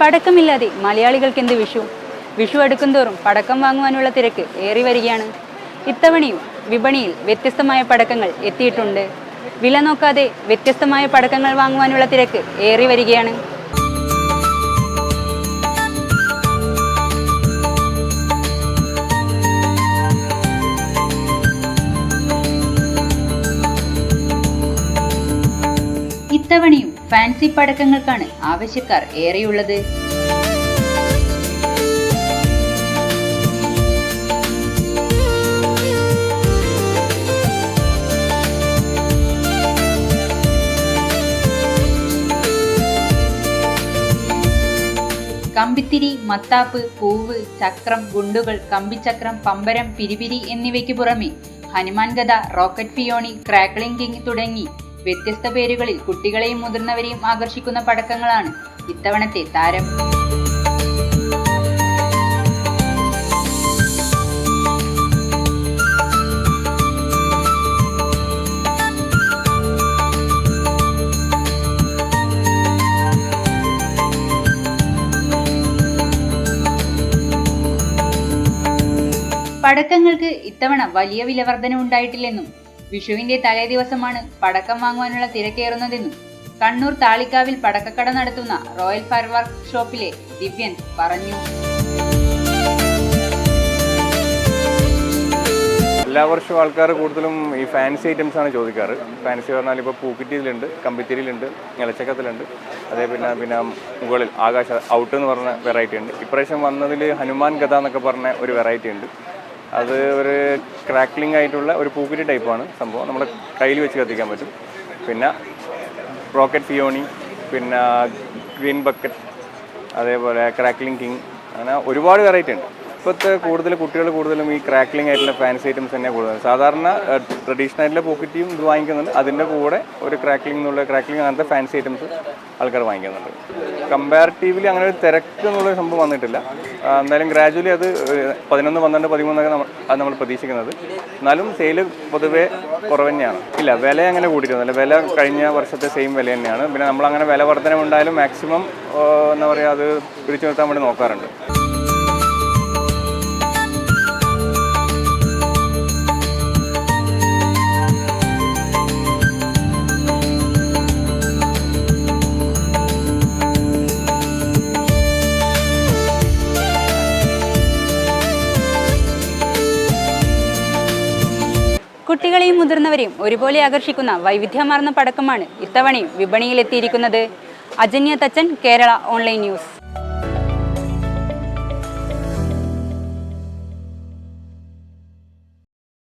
പടക്കമില്ലാതെ മലയാളികൾക്ക് എന്ത് വിഷു? വിഷു അടുക്കുംതോറും പടക്കം വാങ്ങുവാനുള്ള തിരക്ക് ഏറി വരികയാണ്. ഇത്തവണയും വിപണിയിൽ വ്യത്യസ്തമായ പടക്കങ്ങൾ എത്തിയിട്ടുണ്ട്. വില നോക്കാതെ വ്യത്യസ്തമായ പടക്കങ്ങൾ വാങ്ങുവാനുള്ള തിരക്ക് ഏറി വരികയാണ്. ഇത്തവണയും ഫാൻസി പടക്കങ്ങൾക്കാണ് ആവശ്യക്കാർ ഏറെയുള്ളത്. കമ്പിത്തിരി മത്താപ്പ് പൂവ് ചക്രം ഗുണ്ടുകൾ കമ്പിച്ചക്രം പമ്പരം പിരിപിരി എന്നിവയ്ക്ക് പുറമെ ഹനുമാൻ ഗത റോക്കറ്റ് ഫിയോണി ക്രാക്ലിംഗ് കിങ് തുടങ്ങി വ്യത്യസ്ത പേരുകളിൽ കുട്ടികളെയും മുതിർന്നവരെയും ആകർഷിക്കുന്ന പടക്കങ്ങളാണ് ഇത്തവണത്തെ താരം. പടക്കങ്ങൾക്ക് ഇത്തവണ വലിയ വിലവർധന ഉണ്ടായിട്ടില്ലെന്നും വിഷുവിന്റെ തലേ ദിവസമാണ് പടക്കം വാങ്ങുവാനുള്ള തിരക്കേറുന്നതെന്നും കണ്ണൂർ താളിക്കാവിൽ പടക്കക്കട നടത്തുന്ന റോയൽ ഫയർ വർക്ക് ഷോപ്പിലെ ദിവ്യൻ പറഞ്ഞു. എല്ലാ വർഷവും ആൾക്കാർ കൂടുതലും ഈ ഫാൻസി ഐറ്റംസ് ആണ് ചോദിക്കാറ്. ഫാൻസി പറഞ്ഞാൽ ഇപ്പോൾ പൂക്കിറ്റിയിലുണ്ട് കമ്പിത്തിരിയിലുണ്ട് ഇലച്ചക്കത്തിലുണ്ട്. അതേ പിന്നെ പിന്നെ മുകളിൽ ആകാശ ഔട്ട് എന്ന് പറഞ്ഞ വെറൈറ്റി ഉണ്ട്. ഇപ്രാവശ്യം വന്നതിൽ ഹനുമാൻ കഥ എന്നൊക്കെ പറഞ്ഞ ഒരു വെറൈറ്റി ഉണ്ട്. അത് ഒരു ക്രാക്ലിംഗ് ആയിട്ടുള്ള ഒരു പൂക്കുരി ടൈപ്പാണ് സംഭവം. നമ്മൾ കയ്യിൽ വെച്ച് കത്തിക്കാൻ പറ്റും. പിന്നെ റോക്കറ്റ് ഫിയോണി പിന്നെ ഗ്രീൻ ബക്കറ്റ് അതേപോലെ ക്രാക്ലിംഗ് കിങ് അങ്ങനെ ഒരുപാട് വെറൈറ്റി ഉണ്ട്. ഇപ്പോഴത്തെ കൂടുതൽ കുട്ടികൾ കൂടുതലും ഈ ക്രാക്ലിംഗ് ആയിട്ടുള്ള ഫാൻസി ഐറ്റംസ് തന്നെ കൂടുതൽ സാധാരണ ട്രഡീഷണൽ ആയിട്ടുള്ള പോക്കറ്റിയും ഇത് വാങ്ങിക്കുന്നുണ്ട്. അതിന്റെ കൂടെ ഒരു ക്രാക്ലിംഗ് എന്നുള്ള ക്രാക്ലിംഗ് അങ്ങനത്തെ ഫാൻസി ഐറ്റംസ് ആൾക്കാർ വാങ്ങിക്കുന്നുണ്ട്. കമ്പാരിറ്റീവ്ലി അങ്ങനെ ഒരു തിരക്ക് എന്നുള്ള സംഭവം വന്നിട്ടില്ല. എന്തായാലും ഗ്രാജുവലി അത് പതിനൊന്ന് പന്ത്രണ്ട് പതിമൂന്നൊക്കെ നമ്മൾ അത് നമ്മൾ പ്രതീക്ഷിക്കുന്നത്. എന്നാലും സെയിൽ പൊതുവേ കുറവ് തന്നെയാണ് ഇല്ല വില അങ്ങനെ കൂടിയിട്ടൊന്നുമില്ല. വില കഴിഞ്ഞ വർഷത്തെ സെയിം വില തന്നെയാണ്. പിന്നെ നമ്മൾ അങ്ങനെ വില വർധനമുണ്ടായാലും മാക്സിമം എന്താ പറയുക അത് പിടിച്ചു നിർത്താൻ വേണ്ടി നോക്കാറുണ്ട്. കുട്ടികളെയും മുതിർന്നവരെയും ഒരുപോലെ ആകർഷിക്കുന്ന വൈവിധ്യമാർന്ന പടക്കമാണ് ഇത്തവണയും വിപണിയിലെത്തിയിരിക്കുന്നത്. Ajanya Thachan Kerala online news.